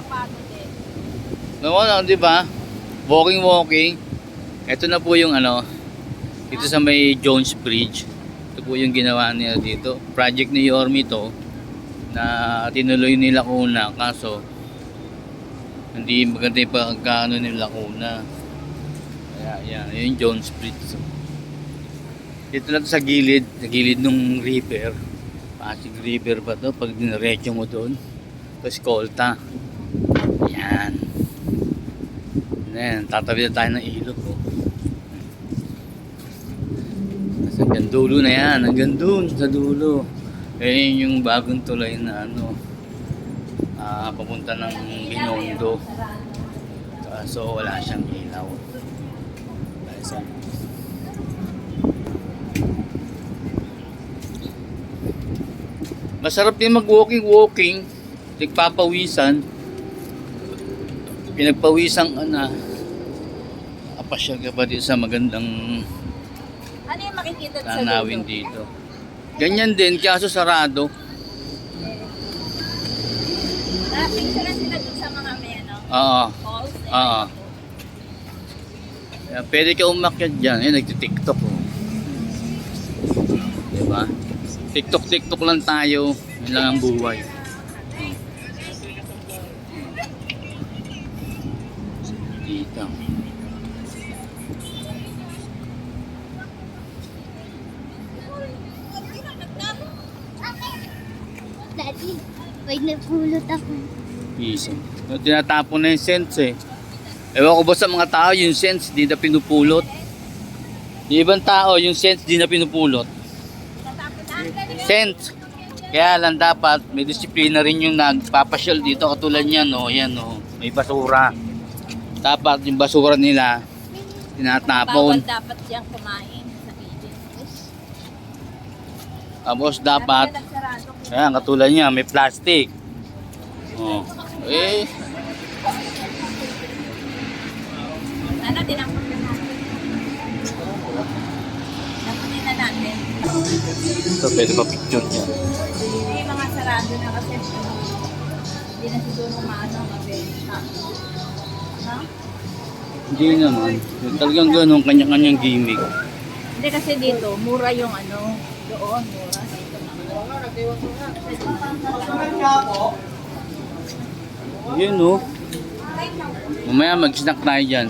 Napano din. No, no, di ba? Walking, walking. Ito na po yung ano, dito sa may Jones Bridge. Ito po yung ginawa nila dito. Project ni Yormi to na tinuloy nila kuna kaso hindi maganda yung pagkano nila kuna. Kaya yan, yun yung Jones Bridge. Dito na to sa gilid, sa gilid ng river. Pasig River ba to? Pag dinaretso mo doon. Tapos Kolta. Yan. Ayan, tatabi na tayo ng ilog. Oh. Hanggang dulo na yan. Hanggang dun sa dulo. Ayan yung bagong tulay na ano. ah papunta ng Binondo. So wala siyang ilaw. Dahil sa Masarap din mag-walking-walking. Nagpapawisan. Pinagpawisang ana. Apasyal ka pa dito sa magandang Ano yung makikita sa tanawin dito. Ganyan din, kaso sarado. Ah, picture na sila dun sa mga may ano, Oo. halls. eh. Oo. Kaya pwede ka umakyat dyan. Eh, nagtitiktok. Oh. Diba? Tiktok, tiktok lang tayo. Yun lang ang buhay. Dito. Daddy, may napulot ako. Easy. So, tinatapon na yung sense eh. Ewan ko ba sa mga tao yung sense di na pinupulot. Yung ibang tao yung sense di na pinupulot. Sense. Kaya lang dapat may disiplina rin yung nagpapasyal dito katulad niyan no. Yan no. May basura. Dapat yung basura nila Bawal tinatapon. dapat siyang kumain sa gilid. Tapos dapat. Ayan, katulad niya, may plastic. Oh. Eh, Ano, tinampon na natin. Tinampon na natin. ito pwede pa picture niya. May mga sarado na kasi hindi na siguro maano mabenta. Hindi naman. Talagang ganun, kanya-kanyang gimmick. Hindi kasi dito, mura yung ano, doon, mura. Dito na. Yun o. Oh. Mamaya mag-snack tayo dyan.